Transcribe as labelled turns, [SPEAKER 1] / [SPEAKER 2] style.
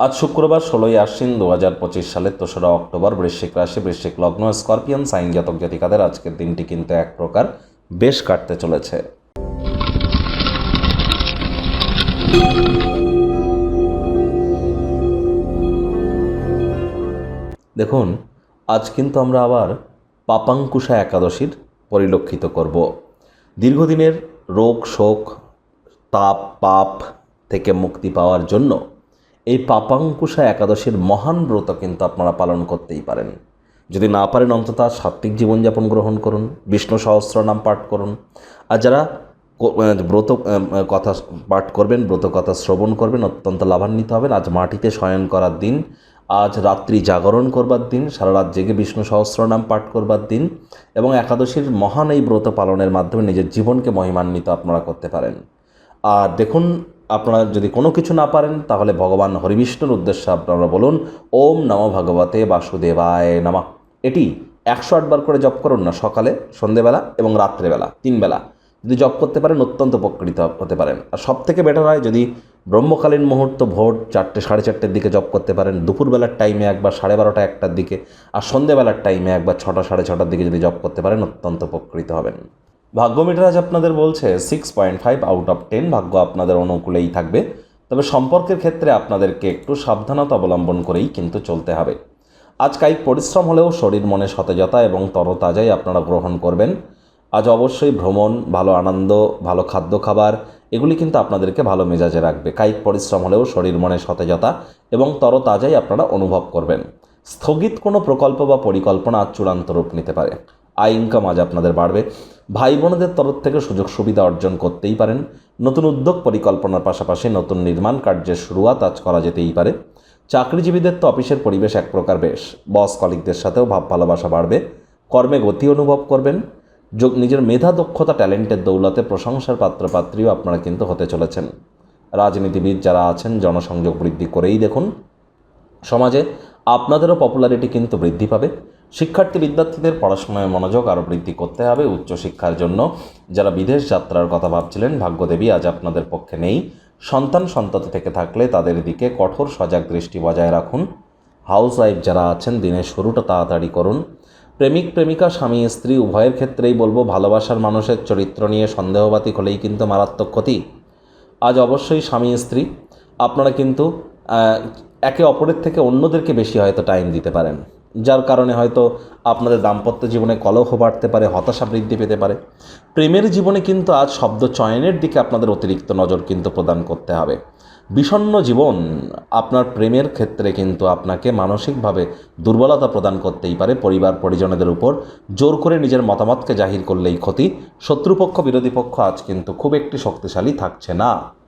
[SPEAKER 1] আজ শুক্রবার ষোলোই আশ্বিন দু হাজার পঁচিশ সালের তেসরা অক্টোবর বৃশ্চিক রাশি, বৃশ্চিক লগ্ন, স্করপিয়ান, সাইন জাতক জাতিকাদের আজকের দিনটি কিন্তু এক প্রকার বেশ কাটতে চলেছে। দেখুন, আজ কিন্তু আমরা আবার পাপাঙ্কুশা একাদশীর পরিলক্ষিত করব। দীর্ঘদিনের রোগ, শোক, তাপ, পাপ থেকে মুক্তি পাওয়ার জন্য এই পাপাঙ্কুশা একাদশীর মহান ব্রত কিন্তু আপনারা পালন করতেই পারেন। যদি না পারেন অন্তত সাত্ত্বিক জীবনযাপন গ্রহণ করুন, বিষ্ণু সহস্র নাম পাঠ করুন। আর যারা ব্রত কথা পাঠ করবেন, ব্রত কথা শ্রবণ করবেন, অত্যন্ত লাভান্বিত হবেন। আজ মাটিতে শয়ন করার দিন, আজ রাত্রি জাগরণ করবার দিন, সারা রাত জেগে বিষ্ণু সহস্র নাম পাঠ করবার দিন এবং একাদশীর মহান এই ব্রত পালনের মাধ্যমে নিজের জীবনকে মহিমান্বিত আপনারা করতে পারেন। আর দেখুন আপনারা যদি কোনো কিছু না পারেন, তাহলে ভগবান হরিবিষ্ণুর উদ্দেশ্যে আপনারা বলুন, ওম নম ভগবতে বাসুদেবায় নমঃ। এটি একশো আটবার করে জপ করুন না, সকালে, সন্ধেবেলা এবং রাত্রেবেলা, তিনবেলা। যদি জপ করতে পারেন, অত্যন্ত উপকৃত হতে পারেন। আর সব থেকে বেটার হয়, যদি ব্রহ্মকালীন মুহূর্ত ভোর চারটে, সাড়ে চারটের দিকে জপ করতে পারেন, দুপুরবেলার টাইমে একবার সাড়ে বারোটা, একটার দিকে, আর সন্ধেবেলার টাইমে একবার ছটা, সাড়ে ছটার দিকে যদি জপ করতে পারেন, অত্যন্ত উপকৃত হবেন। ভাগ্য মিটার আজ আপনাদের বলছে six point five out of ten ভাগ্য আপনাদের অনুকূলেই থাকবে। তবে সম্পর্কের ক্ষেত্রে আপনাদেরকে একটু সাবধানতা অবলম্বন করেই কিন্তু চলতে হবে। আজ কায়িক পরিশ্রম হলেও শরীর মনে সতেজতা এবং তরতাজাই আপনারা গ্রহণ করবেন। আজ অবশ্যই ভ্রমণ, ভালো আনন্দ, ভালো খাদ্য খাবার, এগুলি কিন্তু আপনাদেরকে ভালো মেজাজে রাখবে। কায়িক পরিশ্রম হলেও শরীর মনে সতেজতা এবং তরতাজাই আপনারা অনুভব করবেন। স্থগিত কোনো প্রকল্প বা পরিকল্পনা আজ চূড়ান্ত রূপ নিতে পারে। আয় ইনকাম আজ আপনাদের বাড়বে। ভাই বোনদের তরফ থেকে সুযোগ সুবিধা অর্জন করতেই পারেন। নতুন উদ্যোগ পরিকল্পনার পাশাপাশি নতুন নির্মাণ কার্যের শুরুয়াত আজ করা যেতেই পারে। চাকরিজীবীদের তো অফিসের পরিবেশ এক প্রকার বেশ। বস কলিকদের সাথেও ভাব ভালোবাসা বাড়বে। কর্মে গতি অনুভব করবেন। যোগ নিজের মেধা, দক্ষতা, ট্যালেন্টের দৌলতে প্রশংসার পাত্রপাত্রীও আপনারা কিন্তু হতে চলেছেন। রাজনীতিবিদ যারা আছেন, জনসংযোগ বৃদ্ধি করেই দেখুন। সমাজে আপনাদেরও পপুলারিটি কিন্তু বৃদ্ধি পাবে। শিক্ষার্থী বিদ্যার্থীদের পড়াশোনায় মনোযোগ আরও বৃদ্ধি করতে হবে উচ্চশিক্ষার জন্য। যারা বিদেশ যাত্রার কথা ভাবছিলেন, ভাগ্যদেবী আজ আপনাদের পক্ষে নেই। সন্তান সন্ততি থেকে থাকলে তাদের দিকে কঠোর সজাগ দৃষ্টি বজায় রাখুন। হাউস ওয়াইফ যারা আছেন, দিনের শুরুটা তাড়াতাড়ি করুন। প্রেমিক, প্রেমিকা, স্বামী, স্ত্রী, উভয়ের ক্ষেত্রেই বলব, ভালোবাসার মানুষের চরিত্র নিয়ে সন্দেহবাতিক হলেই কিন্তু মারাত্মক ক্ষতি। আজ অবশ্যই স্বামী, স্ত্রী। আপনারা কিন্তু একে অপরের থেকে অন্যদেরকে বেশি হয়তো টাইম দিতে পারেন। যার কারণে হয়তো আপনাদের দাম্পত্য জীবনে কলহ বাড়তে পারে, হতাশা বৃদ্ধি পেতে পারে। প্রেমের জীবনে কিন্তু আজ শব্দ চয়নের দিকে আপনাদের অতিরিক্ত নজর কিন্তু প্রদান করতে হবে। বিষণ্ণ জীবন আপনার প্রেমের ক্ষেত্রে কিন্তু আপনাকে মানসিকভাবে দুর্বলতা প্রদান করতেই পারে। পরিবার, পরিজনদের উপর জোর করে নিজের মতামতকে জাহির করলেই ক্ষতি। শত্রুপক্ষ, বিরোধী পক্ষ আজ কিন্তু খুব একটি শক্তিশালী থাকছে না।